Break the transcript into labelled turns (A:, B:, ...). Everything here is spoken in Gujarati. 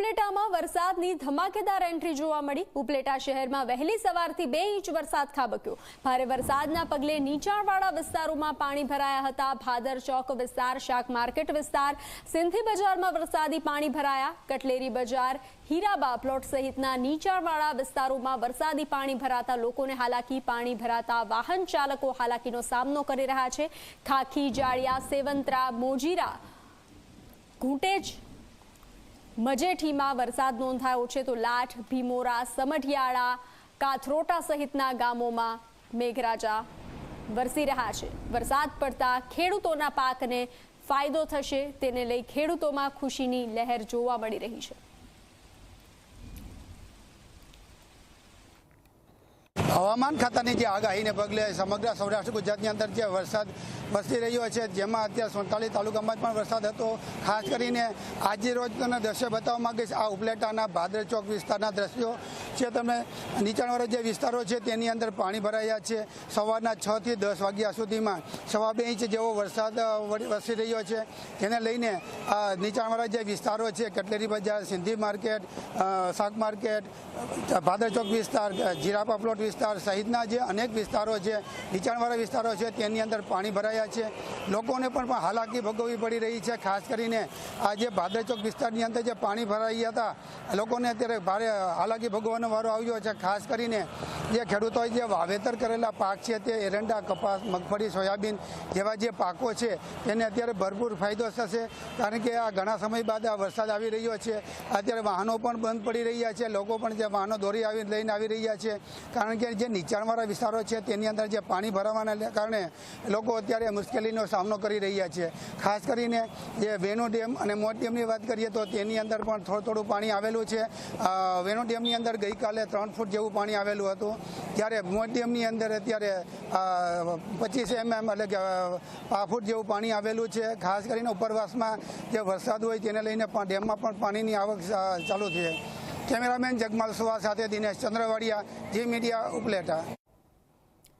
A: ઉપલેટામાં વરસાદની ધમાકેદાર એન્ટ્રી જોવા મળી. ઉપલેટા શહેરમાં વહેલી સવારથી બે ઇંચ વરસાદ ખાબક્યો. ભારે વરસાદના પગલે નીચાણવાળા વિસ્તારોમાં પાણી ભરાયા હતા. ભાદર ચોક વિસ્તાર, શાક માર્કેટ વિસ્તાર, સિંધી બજારમાં વરસાદી પાણી ભરાયા. કટલેરી બજાર, હીરાબા પ્લોટ સહિતના નીચાણવાળા વિસ્તારોમાં વરસાદી પાણી ભરાતા લોકોને હાલાકી, પાણી ભરાતા વાહન ચાલકો હાલાકીનો સામનો કરી રહ્યા છે. ખાખી, જાળિયા, સેવંતરા, મોજીરા, ઘૂંટેજ મજેઠીમાં વરસાદ નોંધાયો છે તો લાઠ, ભીમોરા, સમઢિયાળા, કાથરોટા સહિતના ગામોમાં મેઘરાજા વરસી રહ્યા છે. વરસાદ પડતા ખેડૂતોના પાકને ફાયદો થશે, તેને લઈ ખેડૂતોમાં ખુશીની લહેર જોવા મળી રહી છે.
B: હવામાન ખાતાની જે આગાહીને પગલે સમગ્ર સૌરાષ્ટ્ર, ગુજરાતની અંદર જે વરસાદ વરસી રહ્યો છે, જેમાં અત્યારે સુડતાલીસ તાલુકામાં પણ વરસાદ હતો. ખાસ કરીને આજે રોજ તમને દ્રશ્ય બતાવવા માંગીશ આ ઉપલેટાના ભાદર ચોક વિસ્તારના દ્રશ્યો છે. તમે નીચાણવાળા જે વિસ્તારો છે, તેની અંદર પાણી ભરાયા છે. સવારના છ થી દસ વાગ્યા સુધીમાં સવા બે ઇંચ જેવો વરસાદ વરસી રહ્યો છે. તેને લઈને આ નીચાણવાળા જે વિસ્તારો છે, કટલેરી બજાર, સિંધી માર્કેટ શાક માર્કેટ ભાદર ચોક વિસ્તાર જીરાપા પ્લોટ વિસ્તાર સહિતના જે અનેક વિસ્તારો છે, નીચાણવાળા વિસ્તારો છે, તેની અંદર પાણી ભરાયા છે. લોકોને પણ હાલાકી ભોગવવી પડી રહી છે, ખાસ કરીને આ જે ભાદરચોક વિસ્તારની અંદર જે પાણી ભરાઈ હતા, લોકોને અત્યારે ભારે હાલાકી ભોગવવાનો વારો આવ્યો છે. ખાસ કરીને જે ખેડૂતોએ જે વાવેતર કરેલા પાક છે, તે એરંડા, કપાસ, મગફળી, સોયાબીન જેવા જે પાકો છે, તેને અત્યારે ભરપૂર ફાયદો થશે, કારણ કે આ ઘણા સમય બાદ આ વરસાદ આવી રહ્યો છે. અત્યારે વાહનો પણ બંધ પડી રહ્યા છે. લોકો પણ જે વાહનો દોરી આવી લઈને આવી રહ્યા છે, કારણ કે જે નીચાણવાળા વિસ્તારો છે, તેની અંદર જે પાણી ભરાવાના કારણે લોકો અત્યારે મુશ્કેલીનો સામનો કરી રહ્યા છે. ખાસ કરીને જે વેણુ ડેમ અને મોટ ડેમની વાત કરીએ તો તેની અંદર પણ થોડું થોડું પાણી આવેલું છે. વેણુ ડેમની અંદર ગઈકાલે ત્રણ ફૂટ જેવું પાણી આવેલું હતું. ત્યારે મોટ ડેમની અંદર અત્યારે પચીસ એમએમ એટલે કે ફૂટ જેવું પાણી આવેલું છે. ખાસ કરીને ઉપરવાસમાં જે વરસાદ હોય તેને લઈને ડેમમાં પણ પાણીની આવક ચાલુ છે. કેમેરામેન જગમાલ સુવા સાથે દિનેશ ચંદ્રવાડિયા જી મીડિયા ઉપલેટા.